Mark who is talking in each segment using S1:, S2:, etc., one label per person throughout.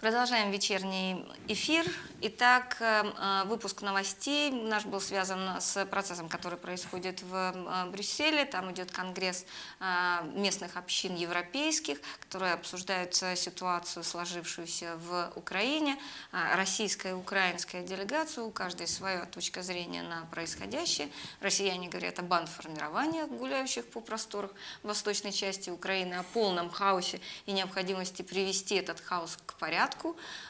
S1: Продолжаем вечерний эфир. Итак, э, э, выпуск новостей наш был связан с процессом, который происходит в э, Брюсселе. Там идет конгресс местных общин европейских, которые обсуждают ситуацию, сложившуюся в Украине. Российская и украинская делегация, у каждой своя точка зрения на происходящее. Россияне говорят о бандформированиях, гуляющих по просторах восточной части Украины, о полном хаосе и необходимости привести этот хаос к порядку.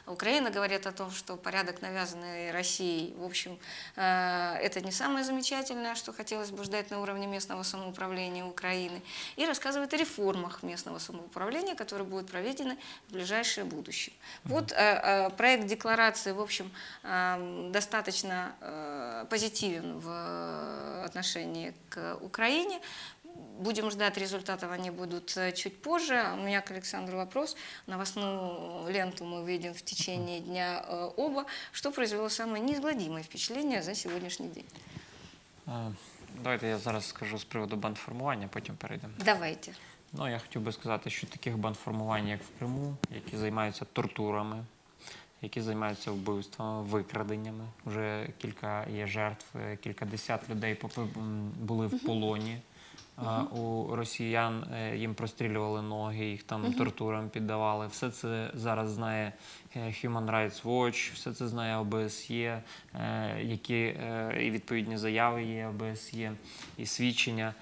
S1: Украина говорит о том, что порядок, навязанный Россией, в общем, э, это не самое замечательное, что хотелось бы ждать на уровне местного самоуправления Украины. И рассказывает о реформах местного самоуправления, которые будут проведены в ближайшее будущее. Вот э, э, проект декларации, в общем, э, достаточно позитивен в отношении к Украине. Будем ждать результатов, они будут чуть позже. У меня к Александру вопрос. Новостную ленту мы видим в течение дня э, оба. Что произвело самое неизгладимое впечатление за сегодняшний день?
S2: Е, Давайте я зараз скажу з приводу бандформування, потім перейдемо.
S1: Давайте.
S2: Ну, я хотів би сказати, що таких бандформувань, як в Криму, які займаються тортурами, які займаються вбивствами, викраденнями. Вже кілька є жертв, е, кількадесят людей попи- були в полоні. А, У росіян е, їм прострілювали ноги, їх там тортурам піддавали. Все це зараз знає е, Human Rights Watch, все це знає ОБСЄ, е, які і відповідні заяви є ОБСЄ, і свідчення.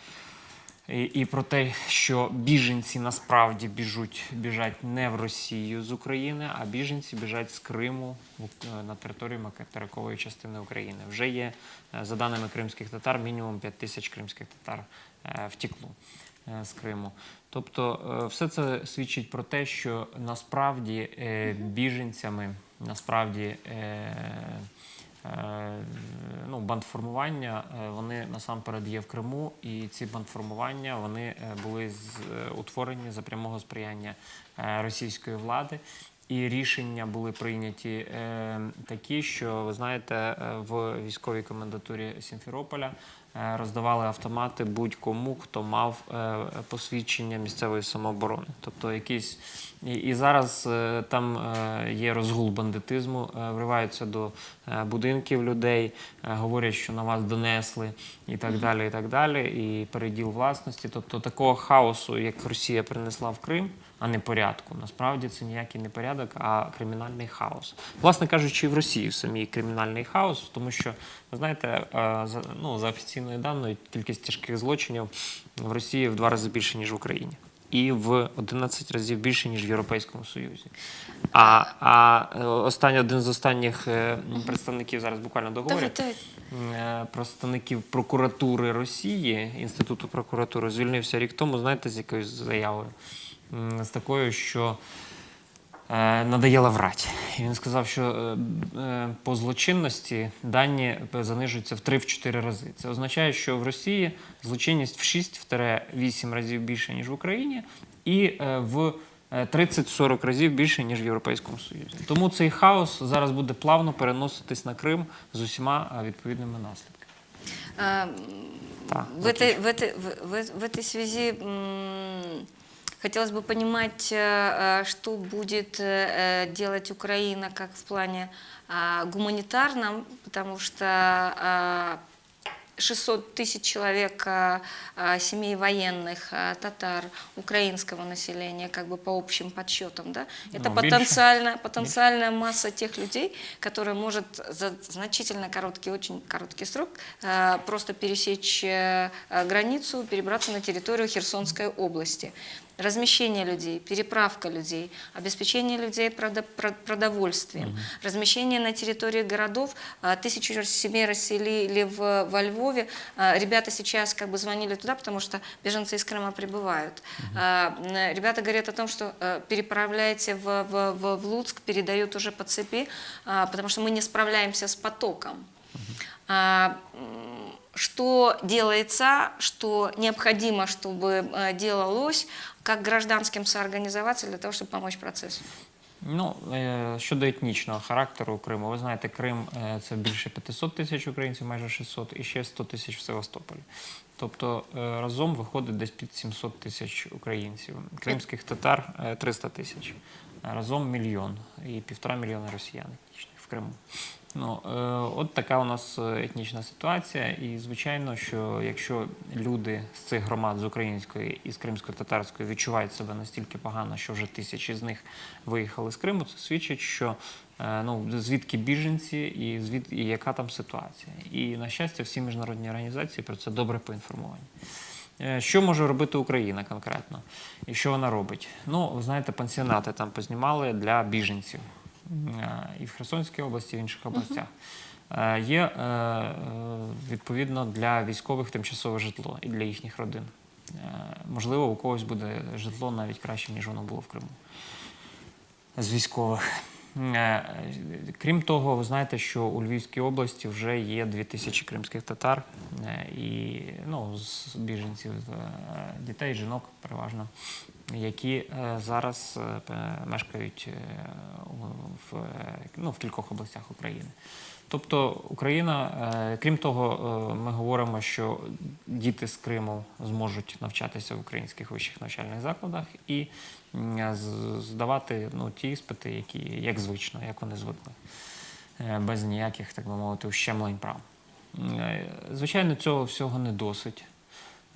S2: І, і про те, що біженці насправді біжуть, біжать не в Росію з України, а біженці біжать з Криму в на територію материкової частини України. Вже є, е, за даними кримських татар, мінімум 5 тисяч кримських татар е, втекло е, з Криму. Тобто, е, все це свідчить про те, що насправді е, біженцями, насправді. Е, ну, бандформування е, вони насамперед є в Криму, і ці бандформування вони е, були утворені за прямого сприяння російської влади. І рішення були прийняті такі, що ви знаєте, в військовій комендатурі Сімферополя роздавали автомати будь-кому, хто мав е, посвідчення місцевої самооборони. Тобто якісь і, зараз е, там е, є розгул бандитизму, е, вриваються до е, будинків людей, е, говорять, що на вас донесли, і так далі, і так далі, і переділ власності. Тобто такого хаосу, як Росія принесла в Крим, а не порядку. Насправді це ніякий не порядок, а кримінальний хаос. Власне кажучи, і в Росії в самій кримінальний хаос, тому що ви знаєте, е, за, ну, за офіційною даною, кількість тяжких злочинів в Росії в два рази більше, ніж в Україні. І в 11 разів більше, ніж в Європейському Союзі. А, а е, останній один з останніх е, представників зараз буквально договорю. Представників прокуратури Росії, Інституту прокуратури, звільнився рік тому, знаєте, з якоюсь заявою? М, З такою, що е, надоело врать. І він сказав, що е, е, по злочинності дані занижуються в 3-4 рази. Це означає, що в Росії злочинність в 6-8 разів більше, ніж в Україні, і е, в е, 30-40 разів більше, ніж в Європейському Союзі. Тому цей хаос зараз буде плавно переноситись на Крим з усіма е, відповідними наслідками.
S1: А,
S2: Да,
S1: в, этой, в, этой, в, в- в этой связи м, хотелось бы понимать, э, э, что будет э, делать Украина как в плане а, гуманитарном, потому что а, 600 тысяч человек а, а, семей военных, а, татар, украинского населения, как бы по общим подсчетам, да, это
S2: Ну, меньше.
S1: потенциально, потенциальная масса тех людей, которая может за значительно короткий, очень короткий срок просто пересечь границу, перебраться на территорию Херсонской области. Размещение людей, переправка людей, обеспечение людей продо- про- продовольствием, размещение на территории городов. А, Тысячу семей расселили в, во Львове. А, Ребята сейчас как бы звонили туда, потому что беженцы из Крыма прибывают. М, Ребята говорят о том, что э, переправляйте в, в, в- в Луцк, передают уже по цепи, потому что мы не справляемся с потоком. М, Что делается, что необходимо, чтобы э, делалось, как гражданским соорганизоваться для того, чтобы помочь процессу?
S2: Ну, е, щодо етнічного характеру Криму, ви знаєте, Крим е, це більше 500 тисяч українців, майже 600, і ще 100 тисяч в Севастополі. Тобто е, разом виходить десь під 700 тисяч українців. Кримських татар е, 300 тисяч. Е, Разом мільйон і півтора мільйона росіян етнічних в Криму. Ну, е, от така у нас е, етнічна ситуація. І звичайно, що якщо люди з цих громад з української і з кримсько-татарської відчувають себе настільки погано, що вже тисячі з них виїхали з Криму, це свідчить, що е, ну, звідки біженці і, звід, і яка там ситуація. І, на щастя, всі міжнародні організації про це добре поінформовані. Що може робити Україна конкретно? І що вона робить? Ну, ви знаєте, пансіонати там познімали для біженців і в Херсонській області, і в інших областях. Е, Є е, е, відповідно для військових тимчасове житло і для їхніх родин. Е, Можливо, у когось буде житло навіть краще, ніж воно було в Криму з військових. Е, Крім того, ви знаєте, що у Львівській області вже є 2000 кримських татар е, і ну, з біженців, е, дітей, жінок переважно, які е, зараз е, мешкають е, в, ну, в кількох областях України. Тобто Україна, крім того, ми говоримо, що діти з Криму зможуть навчатися в українських вищих навчальних закладах і здавати ну, ті іспити, які як звично, як вони звикли, без ніяких, так би мовити, ущемлень прав. Звичайно, цього всього не досить.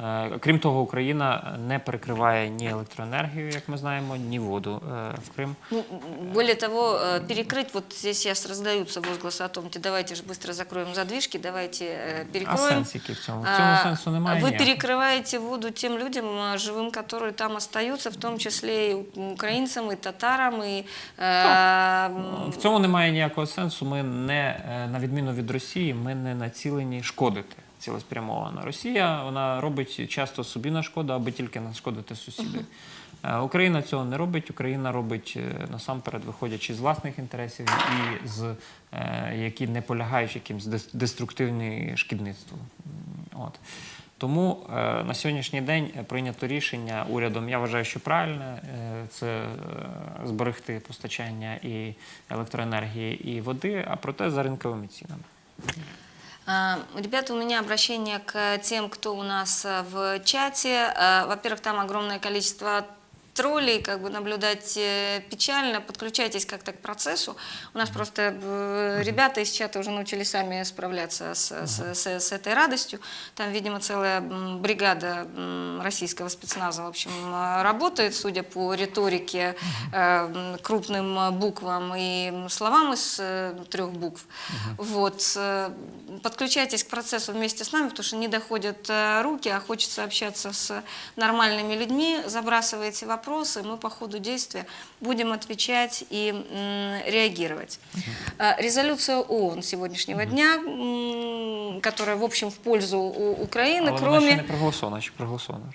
S2: Е, Крім того, Україна не перекриває ні електроенергію, як ми знаємо, ні воду е, в Крим.
S1: Ну, м, более того, э, перекрыть, вот здесь сейчас раздаются возгласы о том, «Те, давайте же быстро закроем задвижки, давайте э,
S2: А
S1: перекроем.
S2: сенс який в цьому? В цьому
S1: А,
S2: сенсу немає.
S1: Вы
S2: ніякого.
S1: перекрываете воду тем людям а, живым, которые там остаются, в том числе и украинцам, и татарам, и э, м,
S2: В цьому немає ніякого сенсу. Ми не е, на відміну від Росії, ми не націлені шкодити цілеспрямовано. Росія вона робить часто собі на шкоду, аби тільки нашкодити сусіду. Е, Україна цього не робить. Україна робить е, насамперед, виходячи з власних інтересів і з е, які не полягають якимсь дес- деструктивні шкідництву. От. Тому е, на сьогоднішній день прийнято рішення урядом. Я вважаю, що правильне е, це зберегти постачання і електроенергії і води, а проте за ринковими цінами.
S1: А, Ребята, у меня обращение к тем, кто у нас в чате. Во-первых, там огромное количество троллей, как бы наблюдать э, печально, подключайтесь как-то к процессу. У нас просто э, ребята из чата уже научились сами справляться с, с- с- с этой радостью. Там, видимо, целая бригада российского спецназа, в общем, э, работает, судя по риторике, крупным буквам и словам из трех букв. Вот. Подключайтесь к процессу вместе с нами, потому что не доходят руки, а хочется общаться с нормальными людьми. Забрасывайте вопросы, мы по ходу действия будем отвечать и м, реагировать. Э, Резолюция ООН сегодняшнего дня, м, которая, в общем, в пользу у- Украины,
S2: Але вона
S1: кроме...
S2: ще не проголосована, чи проголосована?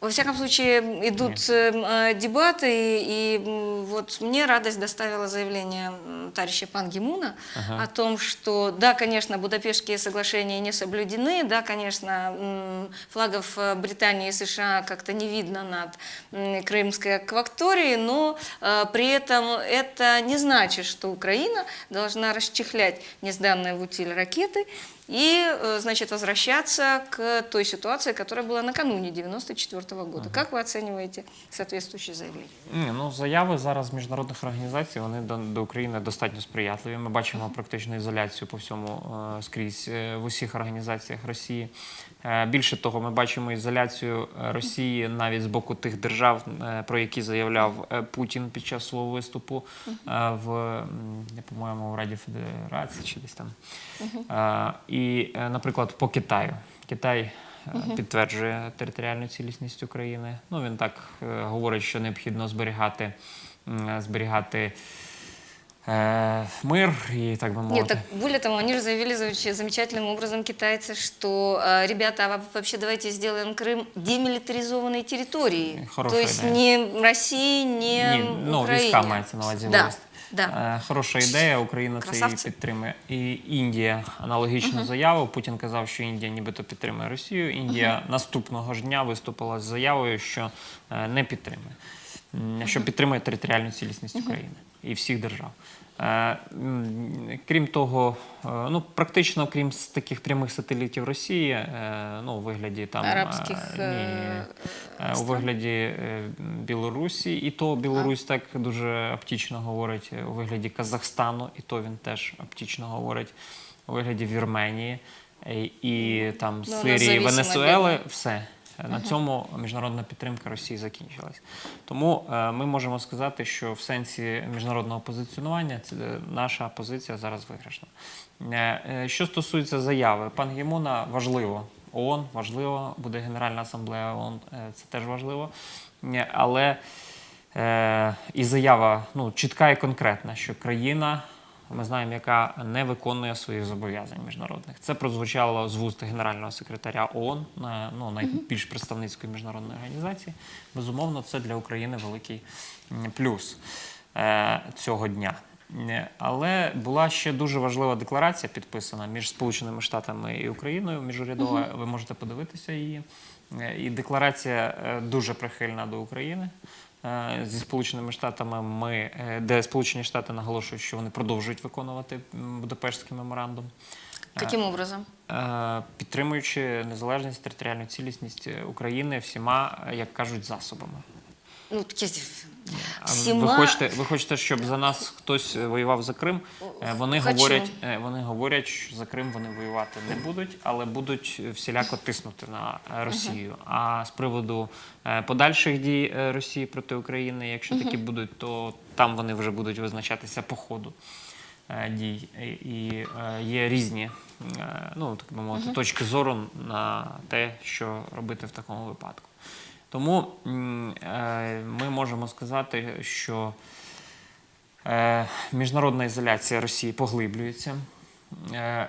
S1: Во всяком случае, идут э, м, э, дебаты, и, и, вот мне радость доставило заявление товарища Пан Ги-муна
S2: Ага.
S1: о том, что да, конечно, Будапештские соглашения не соблюдены, да, конечно, флагов э, Британии и США как-то не видно над крымской акваторией, но э, при этом это не значит, что Украина должна расчехлять несданные в утиль ракеты и, э, значит, возвращаться к той ситуации, которая была накануне 94 года. Как вы оцениваете соответствующее заявление?
S2: Ні, ну заяви зараз міжнародних організацій вони до, до України достатньо сприятливі. Ми бачимо практичну ізоляцію по всьому е, скрізь е, в усіх організаціях Росії. Е, більше того, ми бачимо ізоляцію е, Росії навіть з боку тих держав, е, про які заявляв Путін під час свого виступу в по-моєму в Раді Федерації чи десь там. І, наприклад, по Китаю. Китай підтверджує територіальну цілісність України. Ну він так е, говорить, що необхідно зберігати, зберігати е, мир і так би мовити.
S1: Нет, так более того, они же заявили замеч- замечательным образом китайцы, что э, ребята, а вообще давайте сделаем Крым демилитаризованной территорией.
S2: Хорошая
S1: То есть
S2: идея.
S1: ни России, ни
S2: Ні, ну,
S1: Украине.
S2: війська мається на увазі
S1: Да,
S2: вивести.
S1: да.
S2: Е, Хороша ідея, Україна це її
S1: Красавці.
S2: підтримує. І Індія аналогічну заяву. Путін казав, що Індія нібито підтримує Росію. Індія наступного ж дня виступила з заявою, що е, не підтримує. м, що підтримує територіальну цілісність України і всіх держав. Е, Крім того, е, ну практично крім таких прямих сателітів Росії, е, ну у вигляді там
S1: Арабських,
S2: ні, у вигляді Білорусі, і то Білорусь так дуже аптічно говорить у вигляді Казахстану, і то він теж аптічно говорить у вигляді Вірменії і там
S1: Ну,
S2: Сирії, Венесуели. Все. На цьому міжнародна підтримка Росії закінчилась. Тому е, ми можемо сказати, що в сенсі міжнародного позиціонування е, наша позиція зараз виграшна. Е, е, Що стосується заяви, пан Гімона важливо. ООН важливо, буде Генеральна асамблея ООН, е, це теж важливо. Е, Але е, і заява ну, чітка і конкретна, що країна, ми знаємо, яка не виконує своїх зобов'язань міжнародних. Це прозвучало з вуст генерального секретаря ООН, ну, найбільш представницької міжнародної організації. Безумовно, це для України великий плюс е, цього дня. Е, Але була ще дуже важлива декларація підписана між Сполученими Штатами і Україною. Міжурядова, ви можете подивитися її. Е, І декларація дуже прихильна до України. Е, Зі Сполученими Штатами ми, е, де Сполучені Штати наголошують, що вони продовжують виконувати Будапештський меморандум.
S1: Таким образом?
S2: Е, підтримуючи незалежність, територіальну цілісність України всіма, як кажуть, засобами.
S1: Ну, так я здесь-
S2: А
S1: Всіма-
S2: Ви хочете, ви хочете, щоб за нас хтось е, воював за Крим? Е, Вони
S1: Хочу.
S2: говорять, е, вони говорять, що за Крим вони воювати не будуть, але будуть всіляко тиснути на Росію. А з приводу подальших дій Росії проти України, якщо такі будуть, то там вони вже будуть визначатися по ходу дій. І- є різні, ну так би мовити, точки зору на те, що робити в такому випадку. Тому е, ми можемо сказати, що е, міжнародна ізоляція Росії поглиблюється. Е,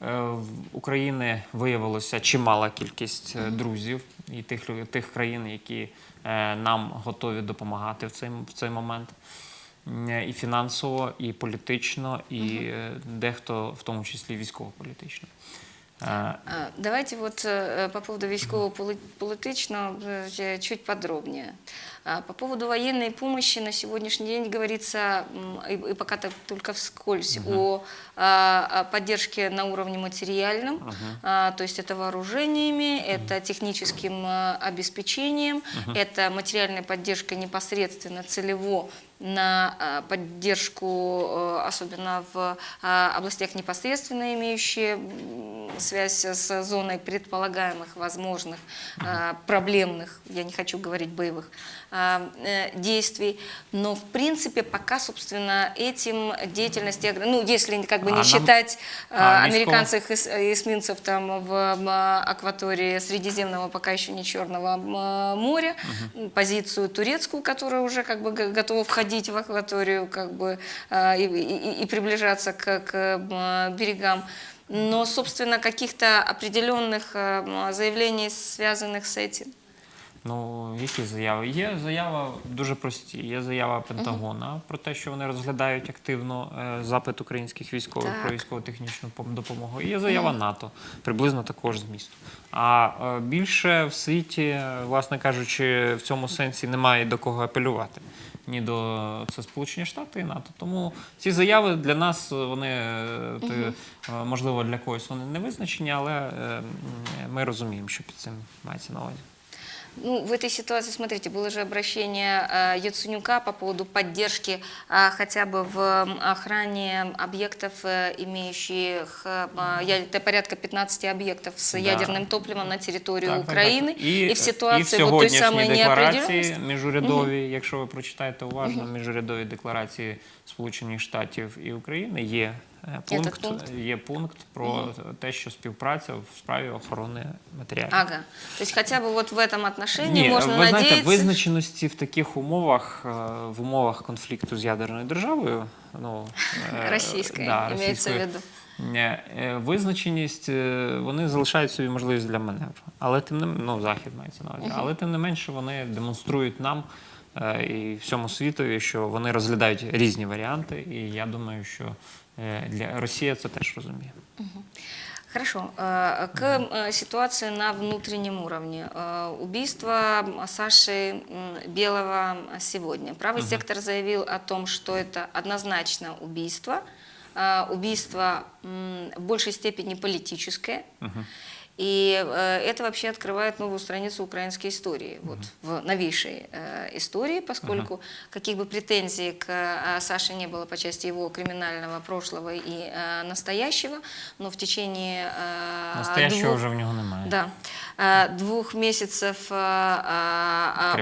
S2: В України виявилося чимала кількість друзів і тих, тих країн, які нам готові допомагати в цей, в цей момент. І фінансово, і політично, і дехто, в тому числі військово-політично. Е,
S1: А, Давайте вот э, по поводу військово-политичного э, чуть подробнее. А, По поводу военной помощи на сегодняшний день говорится, м, и и пока то только вскользь, о а, о поддержке на уровне материальном, А, то есть это вооружениями, это техническим а, обеспечением, это материальная поддержка непосредственно целево на а, поддержку, э, особенно в а, областях непосредственно имеющие связь с зоной предполагаемых возможных а, проблемных, я не хочу говорить боевых, а, э, действий. Но в принципе пока, собственно, этим деятельность, огр- ну если как бы
S2: А
S1: не
S2: нам-
S1: считать а,
S2: а
S1: американцев и эсминцев там в акватории Средиземного, пока еще не Черного моря, позицию турецкую, которая уже как бы готова входить в акваторию как бы а, и, и- и приближаться к, к м, берегам. Но, собственно, каких-то определенных а, м, заявлений, связанных с этим,
S2: Ну, які заяви? Є заява дуже прості. Є заява Пентагона про те, що вони розглядають активно е, запит українських військових
S1: Так.
S2: про військово-технічну пом- допомогу. І є заява НАТО, приблизно такого ж змісту. А е, більше в світі, е, власне кажучи, в цьому сенсі немає до кого апелювати. Ні до це Сполучені Штати і НАТО. Тому ці заяви для нас е, вони ти, е, можливо для когось вони не визначені, але е, ми розуміємо, що під цим мається на увазі.
S1: Ну, в этой ситуации, смотрите, было же обращение э, Яценюка по поводу поддержки э, хотя бы в м, охране объектов, э, имеющих, э, я- это порядка 15 объектов с
S2: Да.
S1: ядерным топливом на территорию
S2: Так, так,
S1: Украины.
S2: так.
S1: И, в ситуации
S2: і в
S1: вот той
S2: сьогоднішній
S1: самой
S2: декларації
S1: неопределенности.
S2: міжурядовій, якщо ви прочитаєте уважно, міжурядові декларації Сполучених Штатів і України є е, е пункт,
S1: пункт?
S2: є пункт про те, що співпраця в справі охорони матеріалів.
S1: Ага. То есть хотя бы вот в этом отношении
S2: Ні,
S1: можно
S2: ви знаєте,
S1: надеяться.
S2: визначеності в таких умовах, е, в умовах конфлікту з ядерною державою, ну е,
S1: Российской,
S2: да,
S1: имеется в виду.
S2: Е, е, Визначеність, е, вони залишають собі можливість для маневру. Але тим не ну, захід мається на увазі. Але тим не менше вони демонструють нам е, і всьому світові, що вони розглядають різні варіанти. І я думаю, що е, для Росія це теж розуміє.
S1: Хорошо. Э, К э, ситуации на внутреннем уровне. Э, Убийство Саши м, Белого сегодня. Правый сектор заявил о том, что это однозначно убийство. Э, Убийство м, в большей степени политическое. И э, это вообще открывает новую страницу украинской истории, вот в новейшей э, истории, поскольку каких бы претензий к э, Саше не было по части его криминального прошлого и э, настоящего, но в течение
S2: Настоящого
S1: двух-
S2: вже в нього немає.
S1: да. Двух месяцев.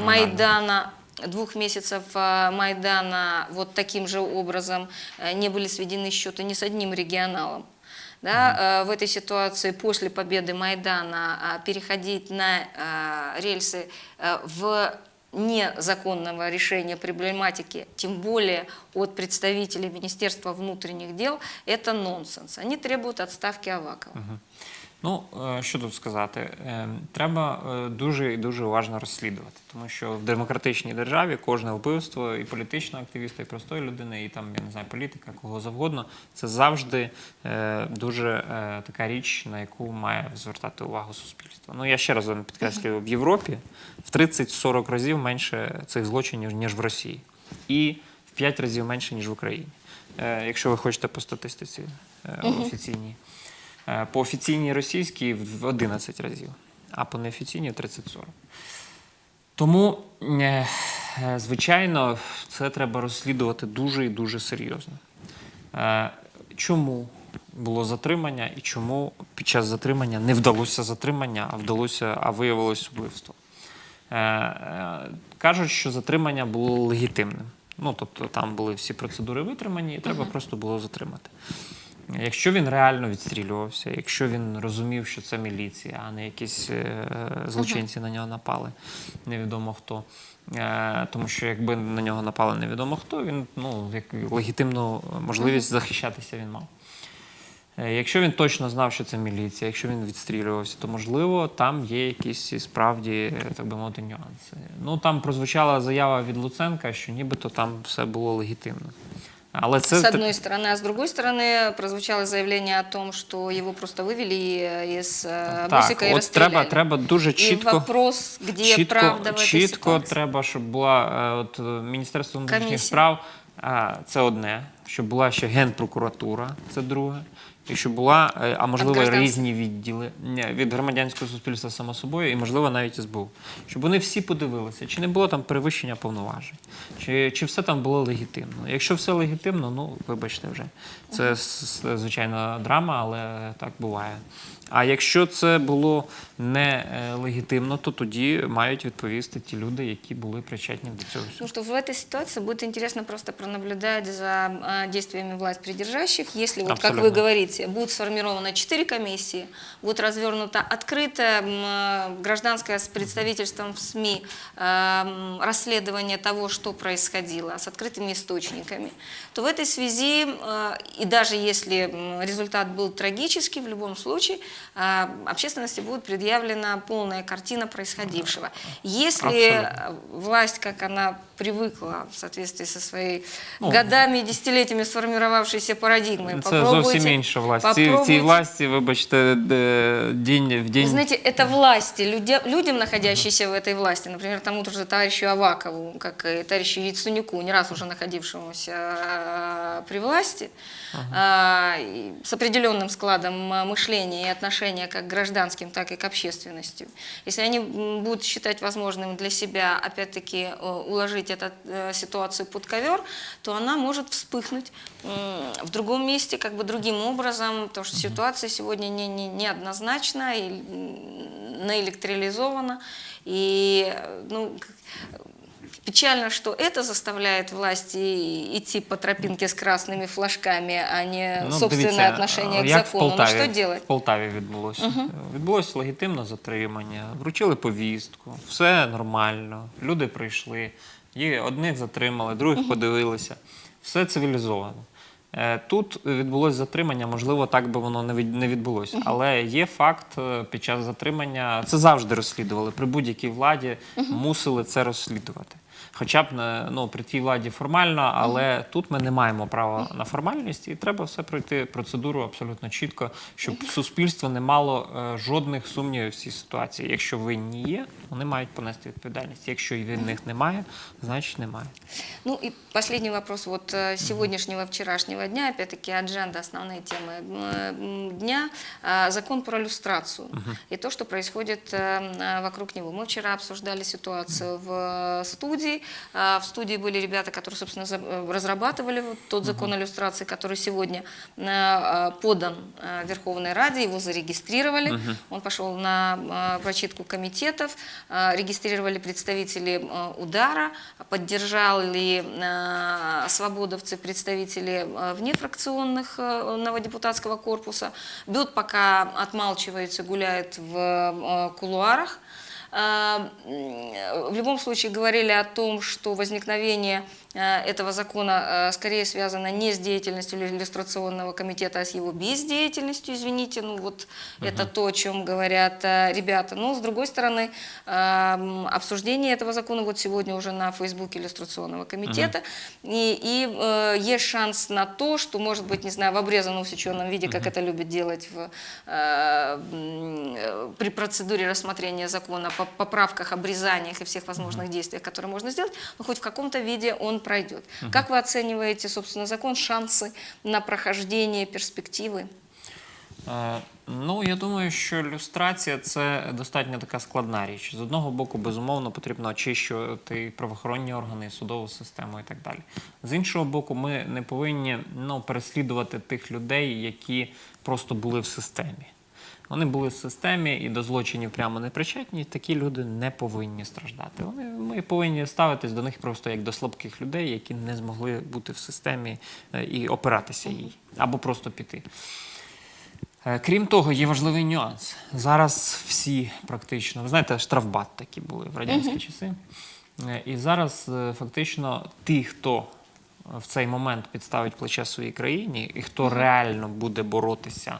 S1: Майдана двух месяцев Майдана вот таким же образом не были сведены счеты ни с одним регионалом. Да, э, в этой ситуации после победы Майдана э, переходить на э, рельсы э, в незаконного решения проблематики, тем более от представителей Министерства внутренних дел, это нонсенс. Они требуют отставки Авакова.
S2: Ну, е, що тут сказати? Е, Треба е, дуже і дуже уважно розслідувати, тому що в демократичній державі кожне вбивство і політичного активіста, і простої людини, і там, я не знаю, політика, кого завгодно, це завжди дуже така річ, на яку має звертати увагу суспільство. Ну, я ще раз вам підкреслюю, в Європі в 30-40 разів менше цих злочинів, ніж в Росії. І в 5 разів менше, ніж в Україні. Якщо ви хочете по статистиці офіційній. Е, По офіційній російській в 11 разів, а по неофіційній 30-40. Тому, е, е, звичайно, це треба розслідувати дуже і дуже серйозно. Чому було затримання і чому під час затримання не вдалося затримання, а вдалося, а виявилось вбивство? Кажуть, що затримання було легітимним. Ну, тобто там були всі процедури витримані, і треба просто було затримати. Якщо він реально відстрілювався, якщо він розумів, що це міліція, а не якісь е, злочинці на нього напали, невідомо хто. Е, тому що якби на нього напали невідомо хто, він ну, як легітимну можливість захищатися він мав. Е, Якщо він точно знав, що це міліція, якщо він відстрілювався, то можливо там є якісь справді, так би мовити, нюанси. Ну там прозвучала заява від Луценка, що нібито там все було легітимно. Але це
S1: с одной стороны, а с другой стороны прозвучало заявление о том, что его просто вывели э, из э,
S2: так,
S1: бусика и
S2: от
S1: расстреляли.
S2: треба, треба дуже
S1: И
S2: чітко.
S1: вопрос, где
S2: чітко,
S1: правда в этой
S2: чітко
S1: ситуации?
S2: треба, щоб була е, от е, Міністерство внутрішніх
S1: Комісія.
S2: справ. А, це одне, щоб була ще генпрокуратура, це друге. і щоб була, е, а можливо,
S1: а
S2: різні відділи Ні, від громадянського суспільства само собою, і можливо навіть СБУ. Щоб вони всі подивилися, чи не було там перевищення повноважень, чи, чи все там було легітимно. Якщо все легітимно, ну вибачте вже. Це звичайно драма, але так буває. А якщо це було не е, легітимно, то тоді мають відповісти ті люди, які були причетні до цього
S1: Ну
S2: всього.
S1: что в этой ситуации будет интересно просто пронаблюдать за а, действиями власть придержащих. Если, вот, как вы
S2: Абсолютно.
S1: говорите, будут сформированы четыре комиссии, будет развернуто открытое м, э, гражданское с представительством в СМИ э, м, расследование того, что происходило, с открытыми источниками, то в этой связи, э, и даже если м, результат был трагический, в любом случае, э, общественности будет предъявлена полная картина происходившего. Если
S2: Абсолютно.
S1: э, власть, как она привыкла в соответствии со своей
S2: Ну,
S1: годами и десятилетиями сформировавшейся парадигмой,
S2: Це зовсім інша власть. Ці, в цій
S1: попробуйте-
S2: власті, вибачте, де- день в
S1: Вы
S2: день.
S1: знаете, это власти, люди- людям, находящимся в этой власти, например, тому же товарищу Авакову, как и товарищу Яценюку, не раз уже находившемуся э, при власти, э, и с определенным складом э, мышления и отношения как к гражданским, так и к общественности. Если они будут считать возможным для себя, опять-таки, э, уложить эту э, ситуацию под ковер, то она может вспыхнуть в другом месте, как бы другим образом, потому что ситуация сегодня не, не, неоднозначна и наэлектролизована. И э, ну, Печально, что это заставляет власти идти по тропинке с красными флажками, а не
S2: Ну,
S1: собственное
S2: дивіться,
S1: отношение к
S2: як в
S1: закону.
S2: Полтаві,
S1: ну что делать?
S2: В Полтаві відбулося. Відбулося легітимне затримання, вручили повістку, все нормально. Люди прийшли, є, одних затримали, других подивилися. Все цивілізовано. Е, Тут відбулось затримання, можливо, так би воно не відбулося. Але є факт е, під час затримання, це завжди розслідували. При будь-якій владі мусили це розслідувати Хоча б не, ну, при тій владі формально, але тут ми не маємо права на формальність, і треба все пройти процедуру абсолютно чітко, щоб суспільство не мало е, жодних сумнівів в цій ситуації. Якщо винні є, вони мають понести відповідальність. Якщо і винних немає, значить немає.
S1: Ну и последний вопрос вот э, сегодняшнего, вчерашнего дня, опять-таки адженда, основные темы э, м, дня, а, закон про иллюстрацию и то, что происходит э, м, вокруг него. Мы вчера обсуждали ситуацию в э, студии, А, В студии были ребята, которые, собственно, э, разрабатывали вот тот закон иллюстрации, который сегодня э, э, подан Верховной Раде, его зарегистрировали, он пошел на прочитку комитетов, регистрировали представители удара, поддержали свободовцы представители внефракционных новодепутатского корпуса. Бют пока отмалчивается, гуляет в кулуарах. В любом случае говорили о том, что возникновение этого закона э, скорее связано не с деятельностью иллюстрационного комитета, а с его бездеятельностью, извините. Ну вот это то, о чем говорят э, ребята. Но с другой стороны, э, м, обсуждение этого закона вот сегодня уже на фейсбуке иллюстрационного комитета. И, и, э, есть шанс на то, что, может быть, не знаю, в обрезанном усеченном виде, как это любят делать в, э, э, при процедуре рассмотрения закона, по поправках, обрезаниях и всех возможных действиях, которые можно сделать, но хоть в каком-то виде он пройдет. Как вы оцениваете, собственно, закон, шансы на прохождение, перспективы?
S2: Е, Ну, я думаю, що люстрація це достатньо така складна річ. З одного боку, безумовно, потрібно очищувати правоохоронні органи, судову систему і так далі. З іншого боку, ми не повинні ну, переслідувати тих людей, які просто були в системі. Вони були в системі і до злочинів прямо не причетні. Такі люди не повинні страждати. Вони ми повинні ставитись до них просто як до слабких людей, які не змогли бути в системі е, і опиратися їй або просто піти. Е, Крім того, є важливий нюанс. Зараз всі практично, ви знаєте, штрафбат такі були в радянські часи. Е, І зараз фактично ті, хто в цей момент підставить плече своїй країні, і хто реально буде боротися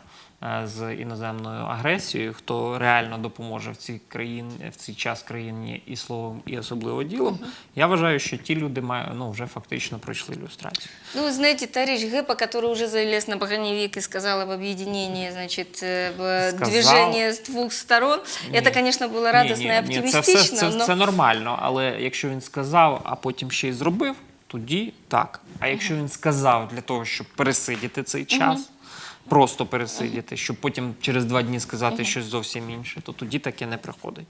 S2: з іноземною агресією, хто реально допоможе в цій країні в цей час країні і словом, і особливо ділом, я вважаю, що ті люди мають ну вже фактично пройшли ілюстрацію.
S1: Ну, вы знаете, товарищ Гэпа, который уже залез на броневик и сказал об объединении, значит, э, в
S2: Сказал.
S1: движение с двух сторон, это, конечно, было радостно и
S2: Це,
S1: оптимистично,
S2: все, це,
S1: но...
S2: це нормально, але якщо він сказав, а потім ще й зробив, тоді так. А якщо він сказав для того, щоб пересидіти цей час, просто пересидіти, щоб потім через два дні сказати щось зовсім інше, то тоді таке не приходить.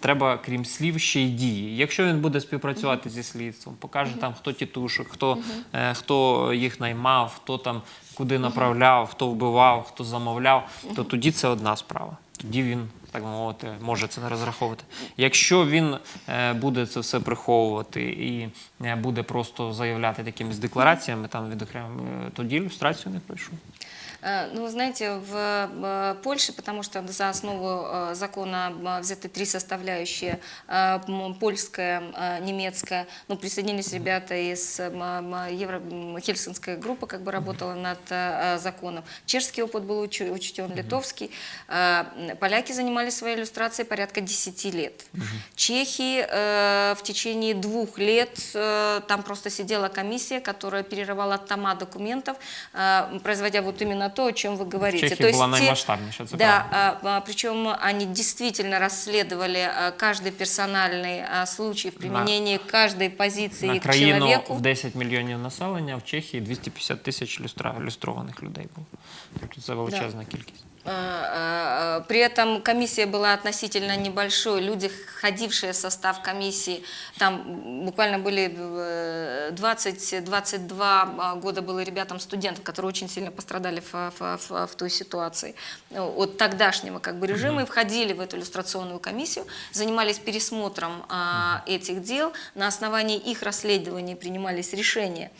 S2: Треба, крім слів, ще й дії. Якщо він буде співпрацювати зі слідством, покаже там, хто тітушок, хто, е, хто їх наймав, хто там куди направляв, хто вбивав, хто замовляв, то тоді це одна справа. Тоді він, так мовити, може це не розраховувати. Якщо він е, буде це все приховувати і е, буде просто заявляти такими деклараціями там від окремих, е, тоді ілюстрацію не пройшов.
S1: Э, Ну, вы знаете, в э, Польше, потому что за основу э, закона взяты три составляющие, польская, немецкая, ну, присоединились ребята из Евро... Хельсинской группы, как бы работала над законом. Чешский опыт был учтен, литовский. Поляки занимались своей иллюстрацией порядка 10 лет. Чехи в течение двух лет, там просто сидела комиссия, которая перерывала тома документов, производя вот именно то, о чем вы говорите.
S2: Чехія була
S1: те-
S2: наймасштабніша, це
S1: да,
S2: правда.
S1: а, а, причем они действительно расследовали а, каждый персональный а, случай в применении каждой позиции
S2: На
S1: к
S2: країну
S1: человеку.
S2: в 10 мільйонів населення, в Чехії 250 тисяч люстра... люстрованих людей було. Тобто це величезна кількість.
S1: А, а, При этом комиссия была относительно небольшой. Люди, ходившие в состав комиссии, там буквально были э, 20-22 а, года было ребятам студентов, которые очень сильно пострадали в, в- в- в той ситуации э, от тогдашнего как бы режима и входили в эту иллюстрационную комиссию, занимались пересмотром а, этих дел, на основании их расследований принимались решения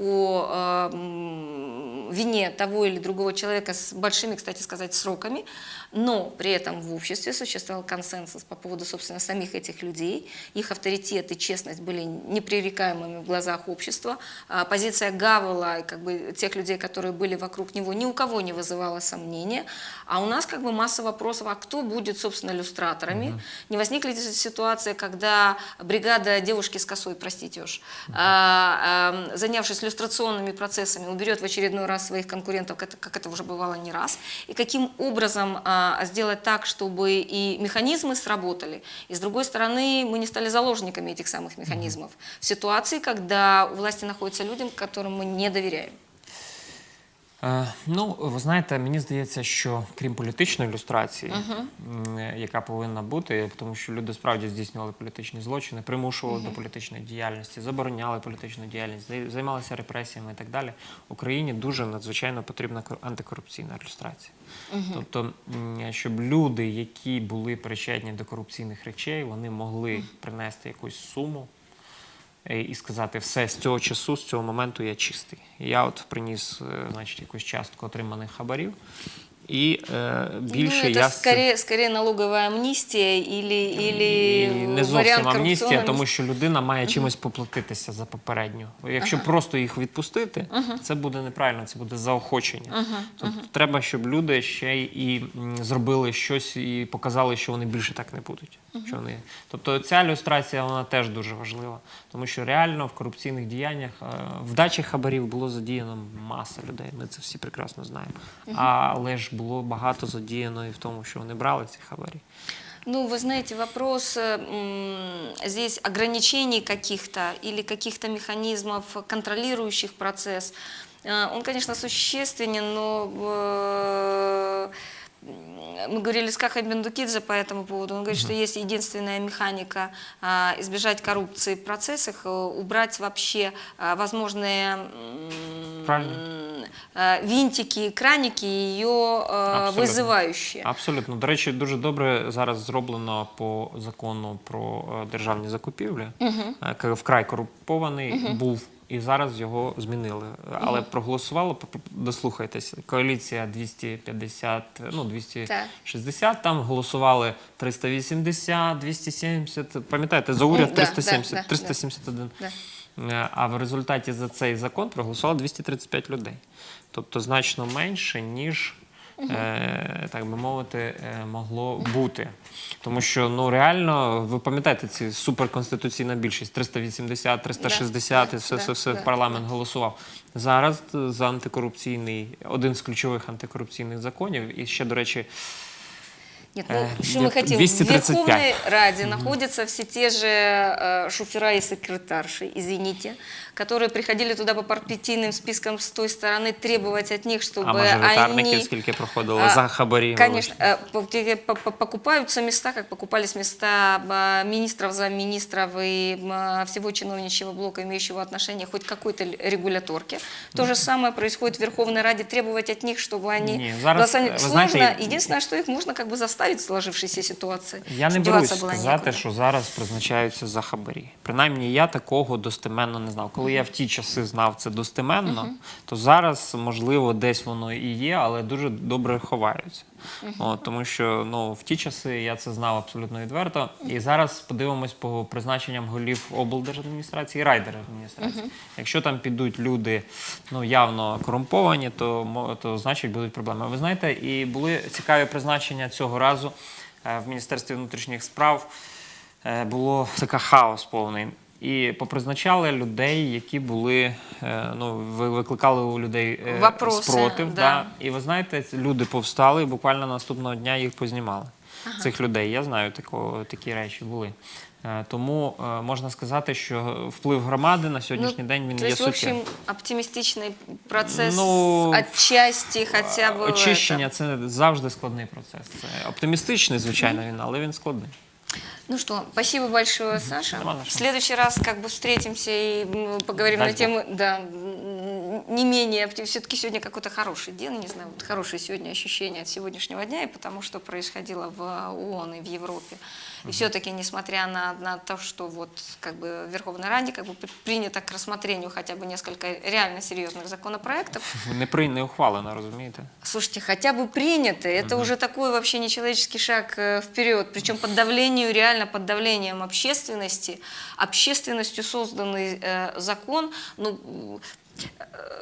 S1: о э, вине того или другого человека с большими, кстати сказать, сроками, но при этом в обществе существовал консенсус по поводу, собственно, самих этих людей. Их авторитет и честность были непререкаемыми в глазах общества. А Позиция Гавела, как бы тех людей, которые были вокруг него, ни у кого не вызывала сомнения. А у нас как бы масса вопросов, а кто будет, собственно, иллюстраторами? Не возникли ли ситуации, когда бригада девушки с косой, простите уж, а, занявшись иллюстрационными процессами, уберет в очередной раз своих конкурентов, как это, как это уже бывало не раз, и каким образом а, сделать так, чтобы и механизмы сработали, и с другой стороны мы не стали заложниками этих самых механизмов в ситуации, когда у власти находятся люди, которым мы не доверяем.
S2: Е, Ну, ви знаєте, мені здається, що крім політичної ілюстрації, е, яка повинна бути, тому що люди справді здійснювали політичні злочини, примушували до політичної діяльності, забороняли політичну діяльність, займалися репресіями і так далі. Україні дуже надзвичайно потрібна кор- антикорупційна ілюстрація. Тобто, щоб люди, які були причетні до корупційних речей, вони могли принести якусь суму і сказати, все з цього часу, з цього моменту я чистий. Я от приніс, е, значить, якусь частку отриманих хабарів. І е, більше
S1: ну, это
S2: я
S1: скорее, скорее налоговая амнистия или, или
S2: не зовсім амністія, тому що людина має чимось поплатитися за попередню. Якщо просто їх відпустити, це буде неправильно, це буде заохочення. Тобто треба, щоб люди ще і зробили щось і показали, що вони більше так не будуть. Що вони... Тобто ця ілюстрація вона теж дуже важлива, тому що реально в корупційних діяннях е, в дачі хабарів було задіяно маса людей. Ми це всі прекрасно знаємо. Але ж було багато задіяно і в тому, що вони брали ці хабарі.
S1: Ну, вы знаете, вопрос э, м, здесь ограничений каких-то или каких-то механизмов, контролирующих процесс, э, он, конечно, существенен, но э, мы говорили с Кахой Бендукидзе по этому поводу. Он говорит, что есть единственная механика а, избежать коррупции в процессах, э, убрать вообще а, возможные м,
S2: Правильно.
S1: э, винтики, краники, ее э,
S2: Абсолютно.
S1: вызывающие.
S2: Абсолютно. До речі, дуже добре зараз зроблено по закону про е, державні закупівлі. Е, к- Вкрай корумпований був. І зараз його змінили. Але проголосувало, п- п- дослухайтесь, коаліція 250, ну 260, там голосували 380, 270, пам'ятаєте, за уряд
S1: Ну, да,
S2: 370,
S1: да, да,
S2: 371.
S1: Да.
S2: Е, А в результаті за цей закон проголосувало 235 людей. Тобто значно менше, ніж, е, так би мовити, е, могло бути. Тому що ну реально, ви пам'ятаєте, ці суперконституційна більшість 380, 360,
S1: Да,
S2: і все,
S1: да,
S2: все, все
S1: да,
S2: парламент голосував. Зараз за антикорупційний, один з ключових антикорупційних законів, і ще, до речі,
S1: Нет, ну,
S2: Э,
S1: что мы хотим?
S2: 235.
S1: В Верховной Раде находятся все те же э, шуфера и секретарши, извините, которые приходили туда по партийным спискам с той стороны требовать от них, чтобы
S2: а мажоритарники
S1: они...
S2: скільки проходили
S1: А,
S2: за хабарі.
S1: Конечно, э, покупаются места, как покупались места э, министров, замминистров и э, всего чиновничьего блока, имеющего отношение хоть к какой-то регуляторке. То же самое происходит в Верховной Раде, требовать от них, чтобы они
S2: Не, зараз,
S1: голосовали. Сложно.
S2: знаете,
S1: Единственное, что их можно как бы заставить в сложившейся ситуации.
S2: Я не берусь сказати,
S1: нікуди.
S2: що зараз призначаються за хабарі. Принаймні, я такого достеменно не знав. Коли я в ті часи знав це достеменно, то зараз, можливо, десь воно і є, але дуже добре ховаються. От, тому що ну, в ті часи я це знав абсолютно відверто. І зараз подивимось по призначенням голів облдержадміністрації і райдержадміністрації. Якщо там підуть люди ну, явно корумповані, то, то значить будуть проблеми. Ви знаєте, і були цікаві призначення цього разу е, в Міністерстві внутрішніх справ. Е, Було така хаос повний. І попризначали людей, які були, е, ну, ви- викликали у людей е,
S1: Вопроси,
S2: спротив.
S1: да.
S2: Да. І ви знаєте, ці люди повстали і буквально наступного дня їх познімали. Цих людей. Я знаю, такого, такі речі були. Е, Тому е, можна сказати, що вплив громади на сьогоднішній день він
S1: Ну, То
S2: є
S1: есть, в общем,
S2: суттєвим.
S1: оптимистичный процесс
S2: Ну,
S1: отчасти хотя бы в
S2: Очищення
S1: этом.
S2: це завжди складний процес. Це оптимістичний, звичайно, він, але він складний.
S1: Ну что, спасибо большое, Саша. В следующий раз как бы встретимся и поговорим
S2: Дай
S1: на тему, да, не менее, все-таки сегодня какой-то хороший день, не знаю, вот хорошее сегодня ощущение от сегодняшнего дня и потому, что происходило в ООН и в Европе. И все-таки, несмотря на, на то, что вот как бы в Верховной Раде как бы при- принято к рассмотрению хотя бы несколько реально серьезных законопроектов,
S2: Не при не ухвалено, розумієте?
S1: Слушайте, хотя бы принято, это уже такой вообще нечеловеческий шаг э, вперед, причем под давлению, реально под давлением общественности, общественностью созданный э, закон, ну,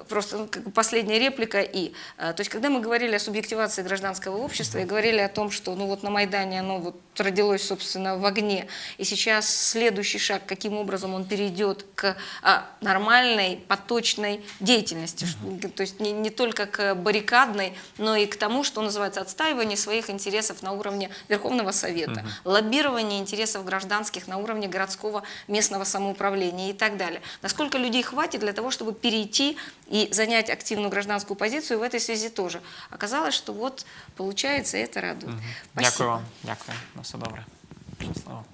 S1: просто ну, как бы последняя реплика и, э, то есть когда мы говорили о субъективации гражданского общества и говорили о том, что ну вот на Майдане оно вот родилось, собственно, в огне, и сейчас следующий шаг, каким образом он перейдет к а, нормальной, поточной деятельности, Ш- то есть не, не только к баррикадной, но и к тому, что называется отстаивание своих интересов на уровне Верховного Совета, лоббирование интересов гражданских на уровне городского местного самоуправления и так далее. Насколько людей хватит для того, чтобы перейти и занять активную гражданскую позицию в этой связи тоже. Оказалось, что вот получается, это радует. Спасибо.
S2: Дякую вам. Дякую. Все добре. Щасливо.